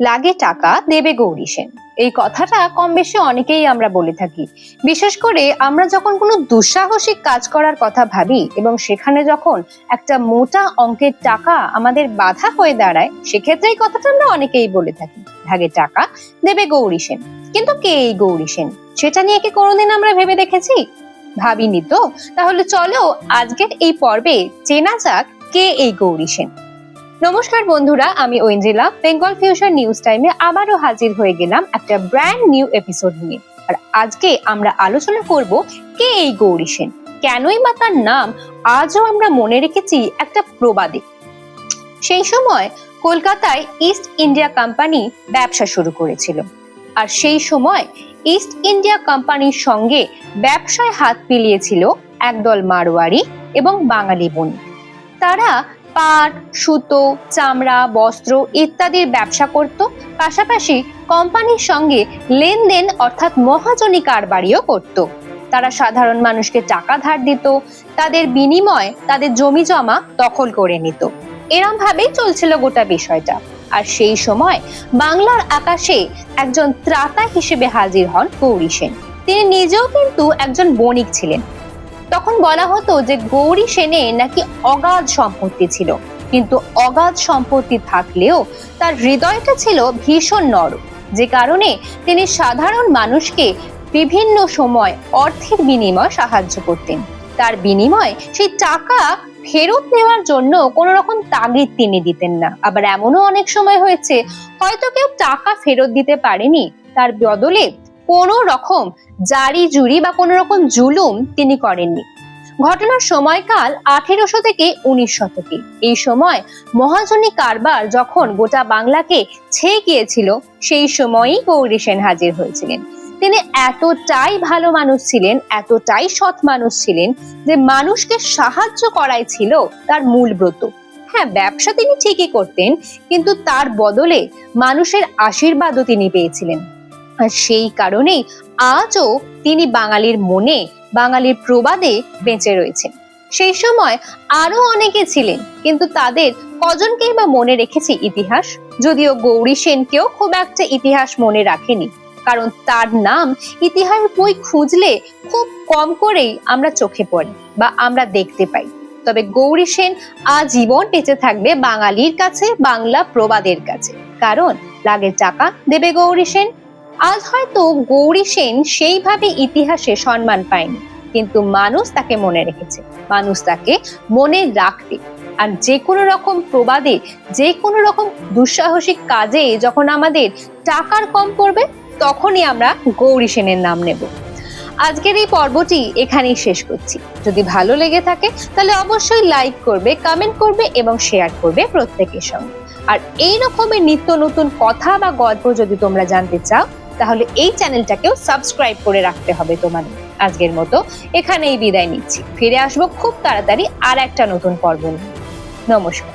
লাগে টাকা দেবে গৌরী সেন। এই কথাটা কম বেশি অনেকেই আমরা বলে থাকি। বিশেষ করে আমরা যখন কোনো দুঃসাহসিক কাজ করার কথা ভাবি এবং সেখানে যখন একটা মোটা অঙ্কের টাকা আমাদের বাধা হয়ে দাঁড়ায়, সেক্ষেত্রে এই কথাটা আমরা অনেকেই বলে থাকি। ভাগে টাকা দেবে গৌরী সেন। কিন্তু কে এই গৌরী সেন? সেটা নিয়ে কি কোনোদিন আমরা ভেবে দেখেছি? ভাবিনি তো? তাহলে চলো আজকের এই পর্বে চেনা যাক কে এই গৌরী সেন। নমস্কার বন্ধুরা, আমি ঐন্দ্রিলা। বেঙ্গল ফিউশন নিউজ টাইমে আবারও হাজির হয়ে গেলাম একটা ব্র্যান্ড নিউ এপিসোড নিয়ে। আর আজকে আমরা আলোচনা করব কে এই গৌরী সেন? কেনই বা তার নাম আজও আমরা মনে রেখেছি একটা প্রবাদে। সেই সময় কলকাতায় ইস্ট ইন্ডিয়া কোম্পানি ব্যবসা শুরু করেছিল। আর সেই সময় ইস্ট ইন্ডিয়া কোম্পানির সঙ্গে ব্যবসায় হাত মিলিয়েছিল একদল মারোয়ারি এবং বাঙালি বণিক। তারা পাট, সুতো, চামড়া, বস্ত্র ইত্যাদির ব্যবসা করত। পাশাপাশি কোম্পানির সঙ্গে লেনদেন অর্থাৎ মহাজনী কারবারিও করত। তারা সাধারণ মানুষকে টাকা ধার দিত, তাদের বিনিময়ে তাদের জমি জমা দখল করে নিত। এরম ভাবেই চলছিল গোটা বিষয়টা। আর সেই সময় বাংলার আকাশে একজন ত্রাতা হিসেবে হাজির হন গৌরী সেন। তিনি নিজেও কিন্তু একজন বণিক ছিলেন। তখন বলা হতো যে গৌরী সেনের নাকি অগাধ সম্পত্তি ছিল। কিন্তু অগাধ সম্পত্তি থাকলেও তার হৃদয়টা ছিল ভীষণ নরম। যে কারণে তিনি সাধারণ মানুষকে বিভিন্ন সময় অর্থের বিনিময়ে সাহায্য করতেন। তার বিনিময়ে সেই টাকা ফেরত নেওয়ার জন্য কোনো রকম তাগিদ তিনি দিতেন না। আবার এমনও অনেক সময় হয়েছে, হয়তো কেউ টাকা ফেরত দিতে পারেনি, তার বদলে কোনো রকম জারি জুরি বা কোনো রকম জুলুম তিনি করেননি। ঘটনার সময়কাল আঠেরোশো থেকে উনিশ শতকে। এই সময় মহাজনী কারবার যখন গোটা বাংলাকে ছেয়ে গিয়েছিল, সেই সময়ই গৌরী সেন হাজির হয়েছিলেন। তিনি এতটাই ভালো মানুষ ছিলেন, এতটাই সৎ মানুষ ছিলেন যে মানুষকে সাহায্য করাই ছিল তার মূল ব্রত। হ্যাঁ ব্যবসা তিনি ঠিকই করতেন, কিন্তু তার বদলে মানুষের আশীর্বাদও তিনি পেয়েছিলেন। সেই কারণেই আজও তিনি বাঙালির মনে, বাঙালির প্রবাদে বেঁচে রয়েছেন। সেই সময় আরও অনেকে ছিলেন, কিন্তু তাদের কজনকেই বা মনে রেখেছে ইতিহাস? যদিও গৌরী সেনকেও খুব একটা ইতিহাস মনে রাখেনি, কারণ তার নাম ইতিহাস বই খুঁজলে খুব কম করেই আমরা চোখে পড়ি বা আমরা দেখতে পাই। তবে গৌরী সেন আজীবন বেঁচে থাকবে বাঙালির কাছে, বাংলা প্রবাদের কাছে। কারণ লাগে টাকা দেবে গৌরী সেন। আজ হয়তো গৌরী সেন সেইভাবে ইতিহাসে সম্মান পায়নি, কিন্তু মানুষ তাকে মনে রেখেছে। মানুষ তাকে মনে রাখবে। আর যে কোনো রকম প্রবাদে যে কোনো রকম দুঃসাহসিক কাজে যখন আমাদের টাকার কম পড়বে, তখনই আমরা গৌরী সেনের নাম নেব। আজকের এই পর্বটি এখানেই শেষ করছি। যদি ভালো লেগে থাকে, তাহলে অবশ্যই লাইক করবে কমেন্ট করবে এবং শেয়ার করবে প্রত্যেকের সঙ্গে। আর এই রকমের নিত্য নতুন কথা বা গল্প যদি তোমরা জানতে চাও তাহলে এই চ্যানেলটাকেও সাবস্ক্রাইব করে রাখতে হবে তোমাদের। আজকের মতো এখানেই বিদায় নিচ্ছি। ফিরে আসব খুব তাড়াতাড়ি আর একটা নতুন পর্ব নিয়ে। নমস্কার।